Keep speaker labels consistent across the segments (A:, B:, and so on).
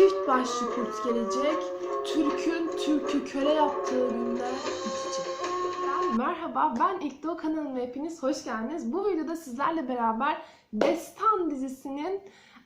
A: Çift başlı kurt gelecek. Türk'ün Türk'ü köle yaptığı günler bitecek. Merhaba, ben İlkdo kanalıma hepiniz hoş geldiniz. Bu videoda sizlerle beraber Destan dizisinin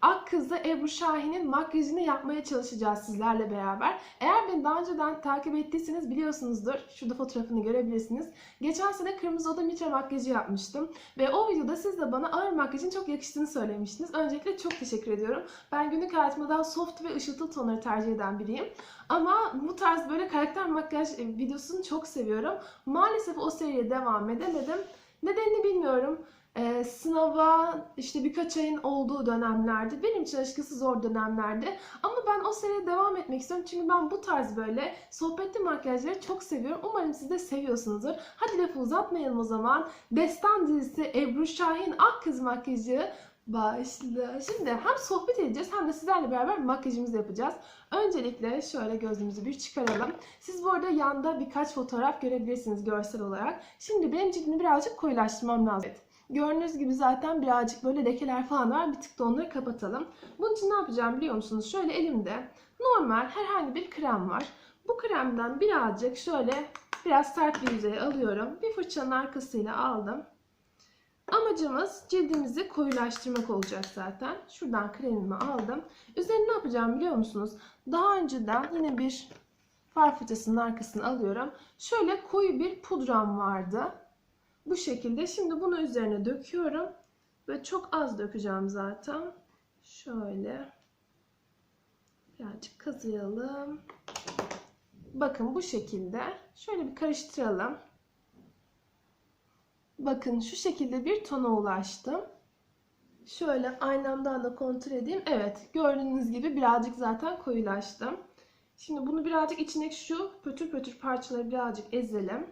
A: Ak Kızı Ebru Şahin'in makyajını yapmaya çalışacağız sizlerle beraber. Eğer beni daha önceden takip ettiyseniz biliyorsunuzdur. Şurada fotoğrafını görebilirsiniz. Geçen sene Kırmızı Oda Mitra makyajı yapmıştım. Ve o videoda siz de bana ağır makyajın çok yakıştığını söylemiştiniz. Öncelikle çok teşekkür ediyorum. Ben günlük hayatımda daha soft ve ışıltılı tonları tercih eden biriyim. Ama bu tarz böyle karakter makyaj e, videosunu çok seviyorum. Maalesef o seriye devam edemedim. Nedenini bilmiyorum. Ee, sınava işte birkaç ayın olduğu dönemlerdi. Benim için açıkçası zor dönemlerdi. Ama ben o seriye devam etmek istiyorum. Çünkü ben bu tarz böyle sohbetli makyajları çok seviyorum. Umarım siz de seviyorsunuzdur. Hadi lafı uzatmayalım o zaman. Destan dizisi Ebru Şahin Ak Kız makyajı başla. Şimdi hem sohbet edeceğiz hem de sizlerle beraber makyajımızı yapacağız. Öncelikle şöyle gözümüzü bir çıkaralım. Siz bu arada yanda birkaç fotoğraf görebilirsiniz görsel olarak. Şimdi benim cildimi birazcık koyulaştırmam lazım. Gördüğünüz gibi zaten birazcık böyle lekeler falan var. Bir tık da onları kapatalım. Bunun için ne yapacağım biliyor musunuz? Şöyle elimde normal herhangi bir krem var. Bu kremden birazcık şöyle biraz sert bir yüzeye alıyorum. Bir fırçanın arkasıyla aldım. Amacımız cildimizi koyulaştırmak olacak zaten. Şuradan kremimi aldım. Üzerine ne yapacağım biliyor musunuz? Daha önceden yine bir far fırçasının arkasını alıyorum. Şöyle koyu bir pudram vardı. Bu şekilde. Şimdi bunu üzerine döküyorum. Ve çok az dökeceğim zaten. Şöyle. Birazcık kazıyalım. Bakın bu şekilde. Şöyle bir karıştıralım. Bakın şu şekilde bir tona ulaştım. Şöyle aynamdan da kontrol edeyim. Evet gördüğünüz gibi birazcık zaten koyulaştım. Şimdi bunu birazcık içindeki şu pötür pötür parçaları birazcık ezelim.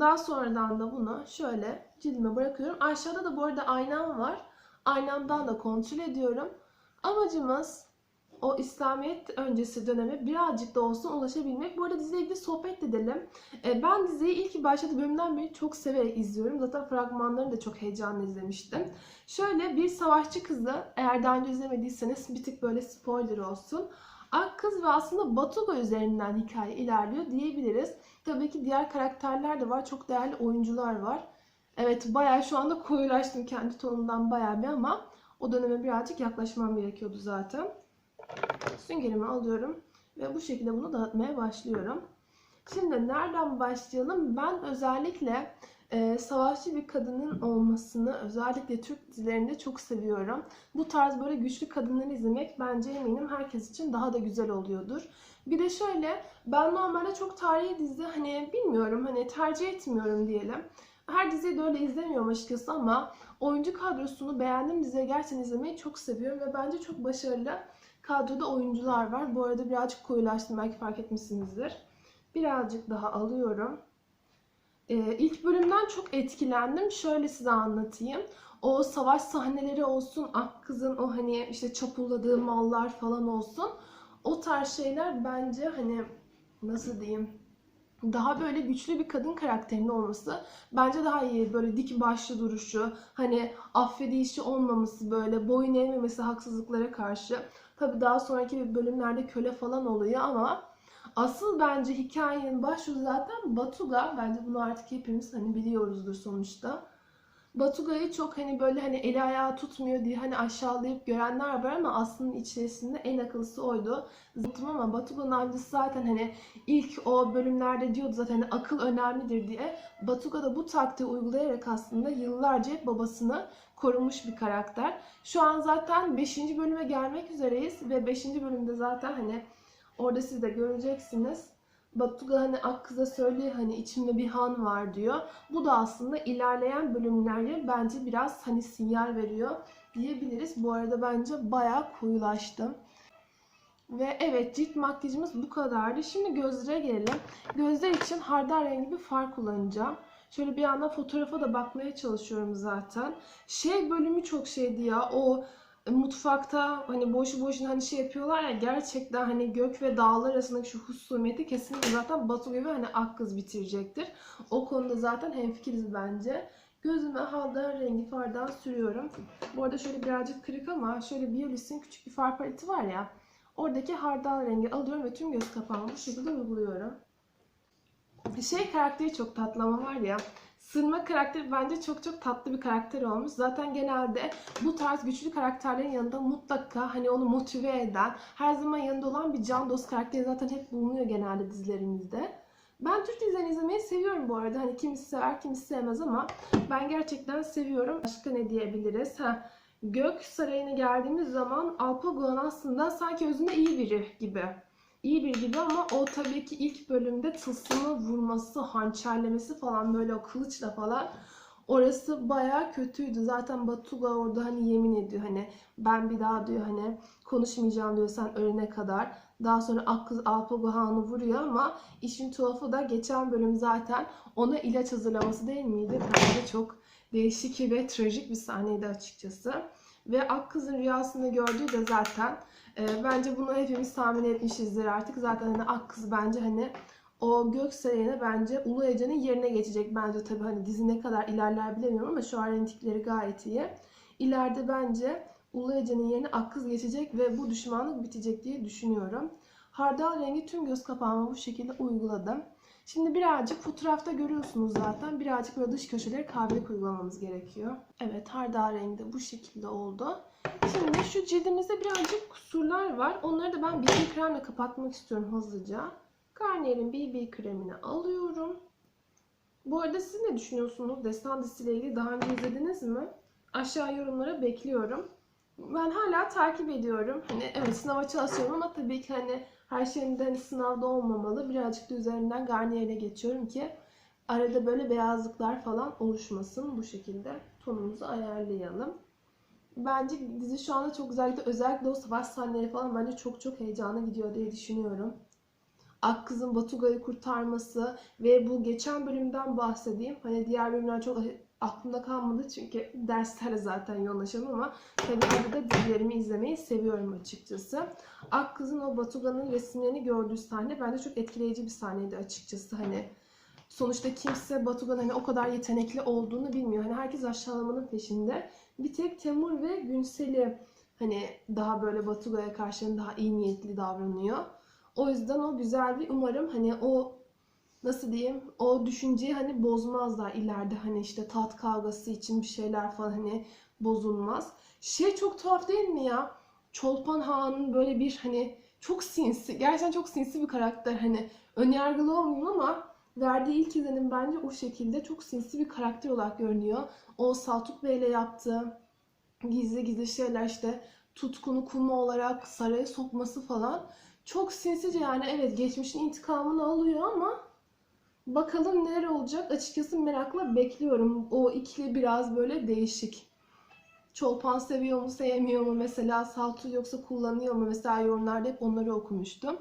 A: Daha sonradan da bunu şöyle cildime bırakıyorum. Aşağıda da bu arada aynam var. Aynamdan da kontrol ediyorum. Amacımız o İslamiyet öncesi döneme birazcık da olsun ulaşabilmek. Bu arada diziyle ilgili sohbet edelim. Ee, Ben diziyi ilk başladığı bölümden beri çok severek izliyorum. Zaten fragmanlarını da çok heyecanla izlemiştim. Şöyle bir savaşçı kızı, eğer daha önce izlemediyseniz bir tık böyle spoiler olsun. Ak kız ve aslında Batuga üzerinden hikaye ilerliyor diyebiliriz. Tabii ki diğer karakterler de var. Çok değerli oyuncular var. Evet bayağı şu anda koyulaştım kendi tonumdan bayağı bir ama o döneme birazcık yaklaşmam gerekiyordu zaten. Süngerimi alıyorum ve bu şekilde bunu dağıtmaya başlıyorum. Şimdi nereden başlayalım? Ben özellikle e, savaşçı bir kadının olmasını özellikle Türk dizilerinde çok seviyorum. Bu tarz böyle güçlü kadınları izlemek bence eminim herkes için daha da güzel oluyordur. Bir de şöyle ben normalde çok tarihi dizi hani bilmiyorum hani tercih etmiyorum diyelim. Her diziyi de öyle izlemiyorum açıkçası ama oyuncu kadrosunu beğendiğim dizileri gerçekten izlemeyi çok seviyorum ve bence çok başarılı kadroda oyuncular var. Bu arada birazcık koyulaştım belki fark etmişsinizdir. Birazcık daha alıyorum. Ee, ilk bölümden çok etkilendim. Şöyle size anlatayım. O savaş sahneleri olsun, Ak Kız'ın o hani işte çapulladığı mallar falan olsun. O tarz şeyler bence hani nasıl diyeyim daha böyle güçlü bir kadın karakterinin olması bence daha iyi. Böyle dik başlı duruşu, hani affedişi olmaması, böyle boyun eğmemesi haksızlıklara karşı. Tabii daha sonraki bölümlerde köle falan oluyor ama asıl bence hikayenin başrolü zaten Batuga. Bence bunu artık hepimiz hani biliyoruzdur sonuçta. Batuga'yı çok hani böyle hani eli ayağı tutmuyor diye hani aşağılayıp görenler var ama aslında içerisinde en akıllısı oydu. Zaten ama Batuga'nın amcası zaten hani ilk o bölümlerde diyordu zaten hani akıl önemlidir diye. Batuga da bu taktiği uygulayarak aslında yıllarca babasını korumuş bir karakter. Şu an zaten 5. bölüme gelmek üzereyiz ve 5. bölümde zaten hani orada siz de göreceksiniz. Batuga hani Akkız'a söylüyor hani içimde bir han var diyor. Bu da aslında ilerleyen bölümlerde bence biraz hani sinyal veriyor diyebiliriz. Bu arada bence bayağı koyulaştım. Ve evet cilt makyajımız bu kadardı. Şimdi gözlere gelelim. Gözler için hardal rengi bir far kullanacağım. Şöyle bir yandan fotoğrafa da bakmaya çalışıyorum zaten. Şey bölümü çok şeydi ya. O mutfakta hani boşu boşuna hani şey yapıyorlar ya gerçekten hani gök ve dağlar arasındaki şu husumeti kesinlikle zaten Batu gibi hani ak kız bitirecektir. O konuda zaten hemfikiriz bence. Gözüme haldar rengi fardan sürüyorum. Bu arada şöyle birazcık kırık ama şöyle Biolis'in küçük bir far paleti var ya. Oradaki hardal rengi alıyorum ve tüm göz kapağımı bu şekilde uyguluyorum. Şey karakteri çok tatlı var ya. Sırma karakteri bence çok çok tatlı bir karakter olmuş. Zaten genelde bu tarz güçlü karakterlerin yanında mutlaka hani onu motive eden, her zaman yanında olan bir can dost karakteri zaten hep bulunuyor genelde dizilerimizde. Ben Türk dizilerini izlemeyi seviyorum bu arada. Hani kimisi sever, kimisi sevmez ama ben gerçekten seviyorum. Başka ne diyebiliriz? Ha, Gök Sarayı'na geldiğimiz zaman Alpago'nun aslında sanki özünde iyi biri gibi. İyi biri gibi ama o tabii ki ilk bölümde tılsımı vurması, hançerlemesi falan böyle o kılıçla falan orası bayağı kötüydü. Zaten Batuga orada hani yemin ediyor hani ben bir daha diyor hani konuşmayacağım diyor sen ölene kadar. Daha sonra Akkız Alpago Han'ı vuruyor ama işin tuhafı da geçen bölüm zaten ona ilaç hazırlaması değil miydi? Bence çok değişik ve trajik bir sahneydi açıkçası. Ve Akkız'ın rüyasında gördüğü de zaten e, bence bunu hepimiz tahmin etmişizdir artık. Zaten hani Akkız bence hani o gök sarayına bence Ulu Ece'nin yerine geçecek. Bence tabii hani dizi ne kadar ilerler bilemiyorum ama şu an rentikleri gayet iyi. İleride bence Ulu Ece'nin yerine Akkız geçecek ve bu düşmanlık bitecek diye düşünüyorum. Hardal rengi tüm göz kapağıma bu şekilde uyguladım. Şimdi birazcık fotoğrafta görüyorsunuz zaten. Birazcık böyle dış köşeleri kahvelik uygulamamız gerekiyor. Evet hardal rengi bu şekilde oldu. Şimdi şu cildimizde birazcık kusurlar var. Onları da ben BB kremle kapatmak istiyorum hızlıca. Garnier'in BB kremini alıyorum. Bu arada siz ne düşünüyorsunuz? Destan dizisiyle ilgili daha önce izlediniz mi? Aşağı yorumlara bekliyorum. Ben hala takip ediyorum. Hani evet sınava çalışıyorum ama tabii ki hani her şeyin de hani sınavda olmamalı. Birazcık da üzerinden Garnier'e geçiyorum ki arada böyle beyazlıklar falan oluşmasın. Bu şekilde tonumuzu ayarlayalım. Bence dizi şu anda çok güzel gidiyor. Özellikle o savaş sahneleri falan bence çok çok heyecanlı gidiyor diye düşünüyorum. Akkız'ın Batuga'yı kurtarması ve bu geçen bölümden bahsedeyim. Hani diğer bölümler çok aklımda kalmadı çünkü derslerle zaten yoğunlaşıyorum ama tabii arada dizilerimi izlemeyi seviyorum açıkçası. Akkız'ın o Batuga'nın resimlerini gördüğü sahne bence çok etkileyici bir sahneydi açıkçası. Hani sonuçta kimse Batuga'nın hani o kadar yetenekli olduğunu bilmiyor. Hani herkes aşağılamanın peşinde. Bir tek Temur ve Günsel'i hani daha böyle Batuga'ya karşı hani daha iyi niyetli davranıyor. O yüzden o güzel bir umarım hani o nasıl diyeyim o düşünceyi hani bozmazlar ileride hani işte tat kavgası için bir şeyler falan hani bozulmaz. Şey çok tuhaf değil mi ya? Çolpan Han'ın böyle bir hani çok sinsi, gerçekten çok sinsi bir karakter hani önyargılı olmayayım ama verdiği ilk izlenim bence o şekilde çok sinsi bir karakter olarak görünüyor. O Saltuk Bey'le yaptığı gizli gizli şeyler işte tutkunu kuma olarak saraya sokması falan çok sinsice yani evet geçmişin intikamını alıyor ama bakalım neler olacak açıkçası merakla bekliyorum. O ikili biraz böyle değişik. Çolpan seviyor mu sevmiyor mu mesela Saltu yoksa kullanıyor mu mesela yorumlarda hep onları okumuştum.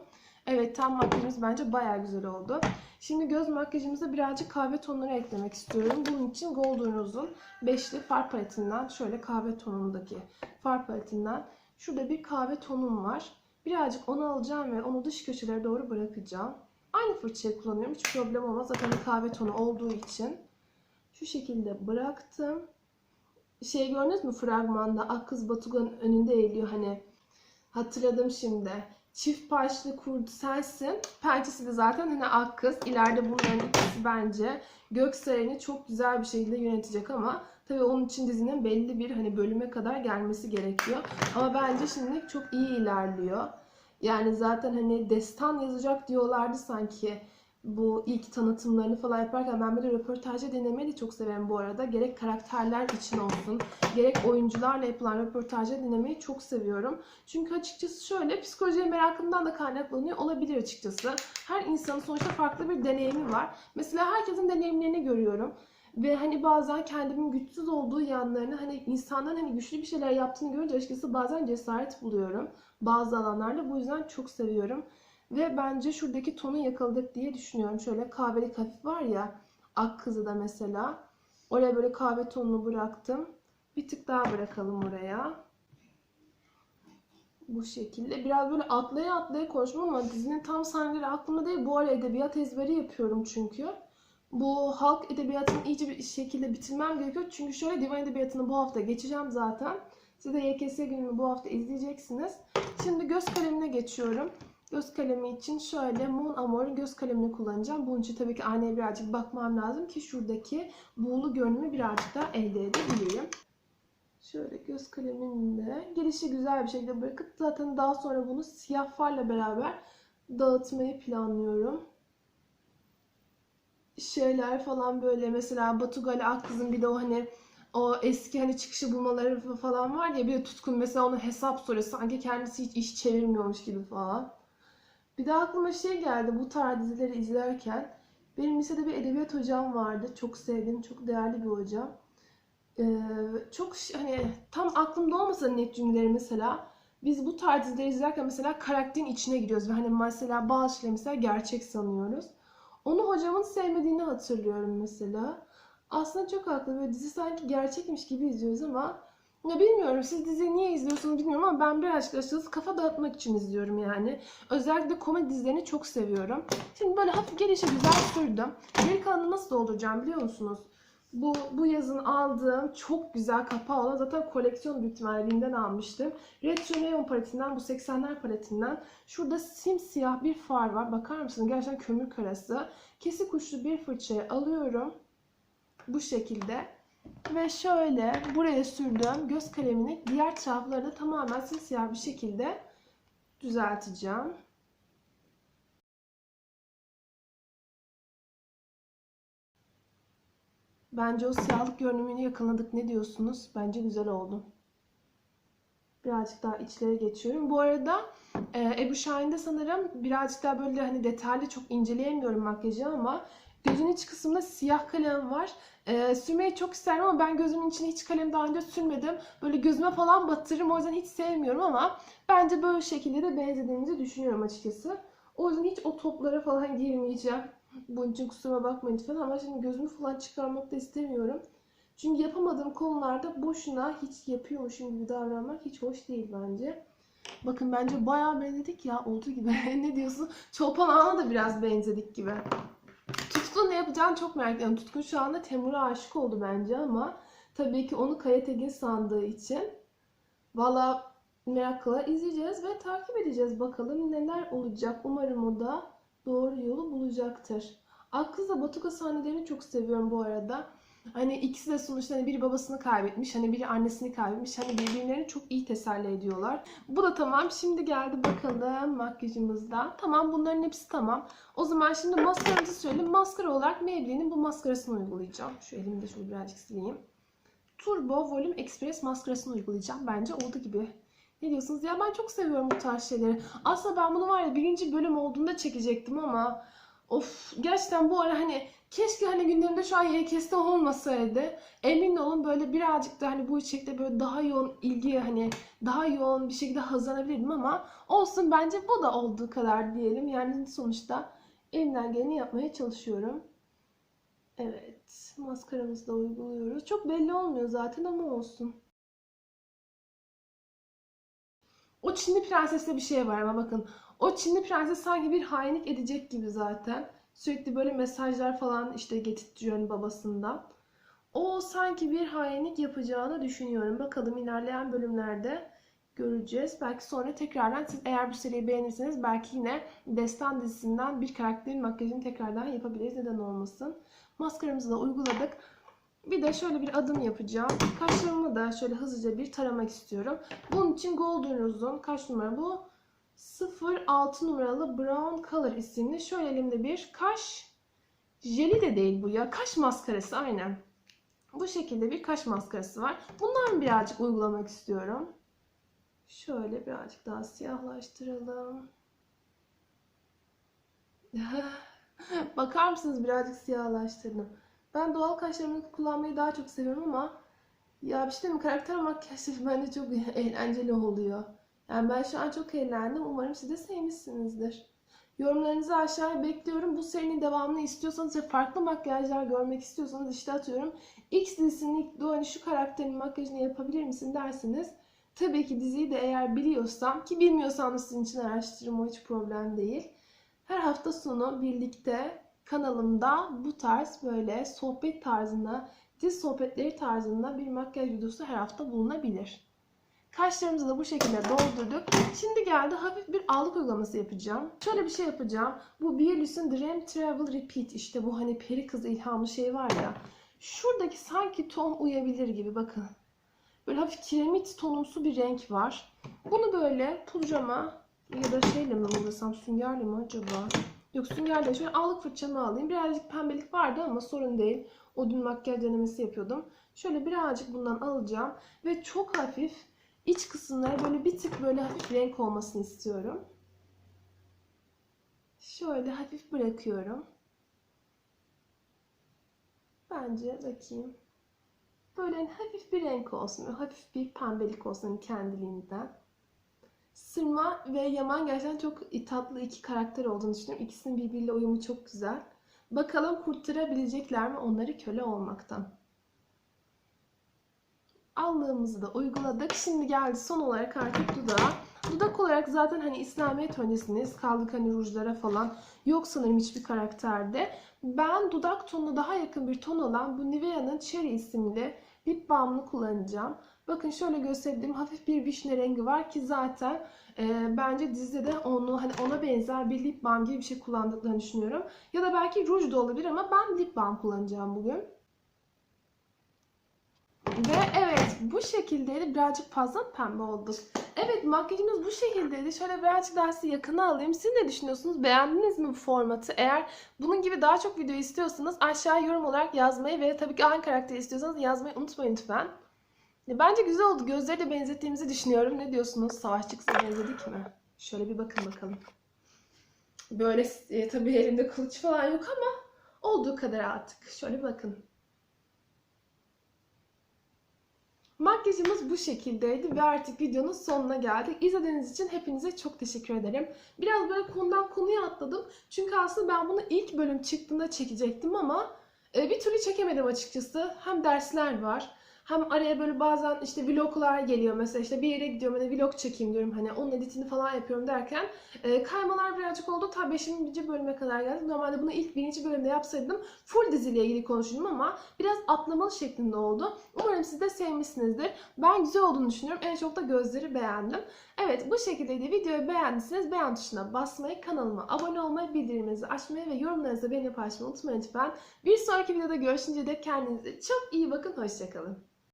A: Evet tam makyajımız bence baya güzel oldu. Şimdi göz makyajımıza birazcık kahve tonları eklemek istiyorum. Bunun için Golden Rose'un beşli far paletinden şöyle kahve tonundaki far paletinden şurada bir kahve tonum var. Birazcık onu alacağım ve onu dış köşelere doğru bırakacağım. Aynı fırçayı kullanıyorum. Hiç problem olmaz. Zaten kahve tonu olduğu için. Şu şekilde bıraktım. Şey gördünüz mü fragmanda Akkız Batuga'nın önünde eğiliyor hani. Hatırladım şimdi. Çift parçalı kurdu sensin. Pençesi de zaten hani Akkız. İleride bunların ikisi bence Göksaray'ını çok güzel bir şekilde yönetecek ama tabii onun için dizinin belli bir hani bölüme kadar gelmesi gerekiyor. Ama bence şimdi çok iyi ilerliyor. Yani zaten hani destan yazacak diyorlardı sanki bu ilk tanıtımlarını falan yaparken ben böyle röportajı dinlemeyi de çok severim bu arada. Gerek karakterler için olsun, gerek oyuncularla yapılan röportajı dinlemeyi çok seviyorum. Çünkü açıkçası şöyle psikolojiye merakımdan da kaynaklanıyor olabilir açıkçası. Her insanın sonuçta farklı bir deneyimi var. Mesela herkesin deneyimlerini görüyorum. Ve hani bazen kendimin güçsüz olduğu yanlarını hani insanların hani güçlü bir şeyler yaptığını görünce açıkçası bazen cesaret buluyorum. Bazı alanlarda bu yüzden çok seviyorum. Ve bence şuradaki tonu yakaladık diye düşünüyorum. Şöyle kahvelik hafif var ya ak kızı da mesela. Oraya böyle kahve tonunu bıraktım. Bir tık daha bırakalım oraya. Bu şekilde. Biraz böyle atlaya atlaya konuşmam ama dizinin tam sahneleri aklımda değil. Bu ara edebiyat ezberi yapıyorum çünkü. Bu halk edebiyatını iyice bir şekilde bitirmem gerekiyor. Çünkü şöyle divan edebiyatını bu hafta geçeceğim zaten. Siz de YKS gününü bu hafta izleyeceksiniz. Şimdi göz kalemine geçiyorum. Göz kalemi için şöyle Mon Amour'un göz kalemini kullanacağım. Bunun için tabii ki aynaya birazcık bakmam lazım ki şuradaki buğulu görünümü birazcık daha elde edebileyim. Şöyle göz kalemini de gelişi güzel bir şekilde bırakıp zaten daha sonra bunu siyah farla beraber dağıtmayı planlıyorum. Şeyler falan böyle mesela Batugali Akkız'ın bir de o hani o eski hani çıkışı bulmaları falan var ya bir Tutkun mesela ona hesap soruyor sanki kendisi hiç iş çevirmiyormuş gibi falan. Bir de aklıma şey geldi bu tarz dizileri izlerken benim lisede bir edebiyat hocam vardı. Çok sevdiğim, çok değerli bir hocam. Ee, çok hani tam aklımda olmasa net cümleleri mesela biz bu tarz dizileri izlerken mesela karakterin içine giriyoruz ve hani mesela bazı şeyleri mesela gerçek sanıyoruz. Onu hocamın sevmediğini hatırlıyorum mesela. Aslında çok haklı. Böyle dizi sanki gerçekmiş gibi izliyoruz ama ya bilmiyorum siz diziyi niye izliyorsunuz bilmiyorum ama ben birazcık açıkçası kafa dağıtmak için izliyorum yani. Özellikle komedi dizilerini çok seviyorum. Şimdi böyle hafif gelişe güzel sürdüm. Geri kalanını nasıl dolduracağım biliyor musunuz? Bu, bu yazın aldığım çok güzel kapağı olan zaten koleksiyon büyük almıştım. Retro Neon paletinden bu 80'ler paletinden. Şurada simsiyah bir far var. Bakar mısınız? Gerçekten kömür karası. Kesik uçlu bir fırçayı alıyorum. Bu şekilde. Ve şöyle buraya sürdüğüm göz kalemini diğer taraflarını tamamen simsiyah bir şekilde düzelteceğim. Bence o siyahlık görünümünü yakaladık. Ne diyorsunuz? Bence güzel oldu. Birazcık daha içlere geçiyorum. Bu arada e, Ebu Şahin'de sanırım birazcık daha böyle hani detaylı çok inceleyemiyorum makyajı ama gözün iç kısmında siyah kalem var. E, sürmeyi çok isterim ama ben gözümün içine hiç kalem daha önce sürmedim. Böyle gözüme falan batırırım o yüzden hiç sevmiyorum ama bence böyle şekilde de benzediğimizi düşünüyorum açıkçası. O yüzden hiç o toplara falan girmeyeceğim. Bunun için kusura bakmayın lütfen ama şimdi gözümü falan çıkarmak da istemiyorum. Çünkü yapamadığım konularda boşuna hiç yapıyormuşum gibi davranmak hiç hoş değil bence. Bakın bence bayağı benzedik ya olduğu gibi. ne diyorsun? Çolpan Ağa'na da biraz benzedik gibi. Tutkun ne yapacağını çok merak ediyorum. Tutkun şu anda Temur'a aşık oldu bence ama tabii ki onu Kaya Tekin sandığı için. Valla merakla izleyeceğiz ve takip edeceğiz. Bakalım neler olacak. Umarım o da doğru yolu bulacaktır. Akkız'la Batuka sahnelerini çok seviyorum bu arada. Hani ikisi de sonuçta hani biri babasını kaybetmiş, hani biri annesini kaybetmiş. Hani birbirlerini çok iyi teselli ediyorlar. Bu da tamam. Şimdi geldi bakalım makyajımızda. Tamam bunların hepsi tamam. O zaman şimdi maskaramızı söyleyeyim. Maskara olarak Maybelline'in bu maskarasını uygulayacağım. Şu elimi de şöyle birazcık sileyim. Turbo Volume Express maskarasını uygulayacağım. Bence oldu gibi. Ne diyorsunuz? Ya ben çok seviyorum bu tarz şeyleri. Aslında ben bunu var ya birinci bölüm olduğunda çekecektim ama of gerçekten bu ara hani keşke hani gündemde şu an YKS'de olmasaydı. Emin olun böyle birazcık da hani bu içerikte böyle daha yoğun ilgi hani daha yoğun bir şekilde hazırlanabilirdim ama olsun bence bu da olduğu kadar diyelim. Yani sonuçta elimden geleni yapmaya çalışıyorum. Evet, maskaramızı da uyguluyoruz. Çok belli olmuyor zaten ama olsun. O Çinli prenseste bir şey var ama bakın. O Çinli prenses sanki bir hainlik edecek gibi zaten. Sürekli böyle mesajlar falan işte getirtiyor hani babasından. O sanki bir hainlik yapacağını düşünüyorum. Bakalım ilerleyen bölümlerde göreceğiz. Belki sonra tekrardan siz eğer bu seriyi beğenirseniz belki yine Destan dizisinden bir karakterin makyajını tekrardan yapabiliriz. Neden olmasın. Maskaramızı da uyguladık. Bir de şöyle bir adım yapacağım. Kaşlarımı da şöyle hızlıca bir taramak istiyorum. Bunun için Golden Rose'un kaç numara bu? 06 numaralı Brown Color isimli şöyle elimde bir kaş jeli de değil bu ya. Kaş maskarası aynen. Bu şekilde bir kaş maskarası var. Bundan birazcık uygulamak istiyorum. Şöyle birazcık daha siyahlaştıralım. Bakar mısınız birazcık siyahlaştırdım. Ben doğal kaşlarımı kullanmayı daha çok seviyorum ama ya bir şey mi? karakter makyajları bence çok eğlenceli oluyor. Yani ben şu an çok eğlendim. Umarım siz de sevmişsinizdir. Yorumlarınızı aşağıya bekliyorum. Bu serinin devamını istiyorsanız ve farklı makyajlar görmek istiyorsanız işte atıyorum X dizisinin ilk hani şu karakterin makyajını yapabilir misin derseniz tabii ki diziyi de eğer biliyorsam ki bilmiyorsam da sizin için araştırırım o hiç problem değil. Her hafta sonu birlikte kanalımda bu tarz böyle sohbet tarzında, dizi sohbetleri tarzında bir makyaj videosu her hafta bulunabilir. Kaşlarımızı da bu şekilde doldurduk. Şimdi geldi hafif bir allık uygulaması yapacağım. Şöyle bir şey yapacağım. Bu Bielus'un Dream Travel Repeat işte bu hani peri kızı ilhamlı şey var ya. Şuradaki sanki ton uyabilir gibi bakın. Böyle hafif kiremit tonumsu bir renk var. Bunu böyle pudrama ya da şeyle mi uygulasam süngerle mi acaba? Yok süngerle şöyle allık fırçamı alayım. Birazcık pembelik vardı ama sorun değil. O dün makyaj denemesi yapıyordum. Şöyle birazcık bundan alacağım. Ve çok hafif iç kısımlara böyle bir tık böyle hafif renk olmasını istiyorum. Şöyle hafif bırakıyorum. Bence bakayım. Böyle hani hafif bir renk olsun. Hafif bir pembelik olsun hani kendiliğinden. Sırma ve Yaman gerçekten çok tatlı iki karakter olduğunu düşünüyorum. İkisinin birbiriyle uyumu çok güzel. Bakalım kurtarabilecekler mi onları köle olmaktan. Allığımızı da uyguladık. Şimdi geldi son olarak artık dudağa. Dudak olarak zaten hani İslamiyet öncesiniz. Kaldık hani rujlara falan. Yok sanırım hiçbir karakterde. Ben dudak tonuna daha yakın bir ton olan bu Nivea'nın Cherry isimli lip balmını kullanacağım. Bakın şöyle gösterdiğim hafif bir vişne rengi var ki zaten e, bence dizide de onu hani ona benzer bir lip balm gibi bir şey kullandıklarını düşünüyorum. Ya da belki ruj da olabilir ama ben lip balm kullanacağım bugün. Ve evet bu şekildeydi. Birazcık fazla pembe olduk. Evet makyajımız bu şekildeydi. Şöyle birazcık daha size yakına alayım. Siz ne düşünüyorsunuz? Beğendiniz mi bu formatı? Eğer bunun gibi daha çok video istiyorsanız aşağı yorum olarak yazmayı ve tabii ki aynı karakteri istiyorsanız yazmayı unutmayın lütfen. Ya Bence güzel oldu. Gözleri de benzettiğimizi düşünüyorum. Ne diyorsunuz? Savaşçı kıza benzedik mi? Şöyle bir bakın bakalım. Böyle e, tabii elimde kılıç falan yok ama olduğu kadar artık. Şöyle bakın. Makyajımız bu şekildeydi ve artık videonun sonuna geldik. İzlediğiniz için hepinize çok teşekkür ederim. Biraz böyle konudan konuya atladım. Çünkü aslında ben bunu ilk bölüm çıktığında çekecektim ama e, bir türlü çekemedim açıkçası. Hem dersler var. Hem araya böyle bazen işte vloglar geliyor mesela işte bir yere gidiyorum hani vlog çekeyim diyorum hani onun editini falan yapıyorum derken e, kaymalar birazcık oldu. Ta 5. bölüme kadar geldik. Normalde bunu ilk birinci bölümde yapsaydım full diziyle ilgili konuşurdum ama biraz atlamalı şeklinde oldu. Umarım siz de sevmişsinizdir. Ben güzel olduğunu düşünüyorum. En çok da gözleri beğendim. Evet bu şekildeydi. Videoyu beğendiyseniz beğen tuşuna basmayı, kanalıma abone olmayı, bildirimlerinizi açmayı ve yorumlarınızı benimle paylaşmayı unutmayın lütfen. Bir sonraki videoda görüşünce de kendinize çok iyi bakın. Hoşçakalın.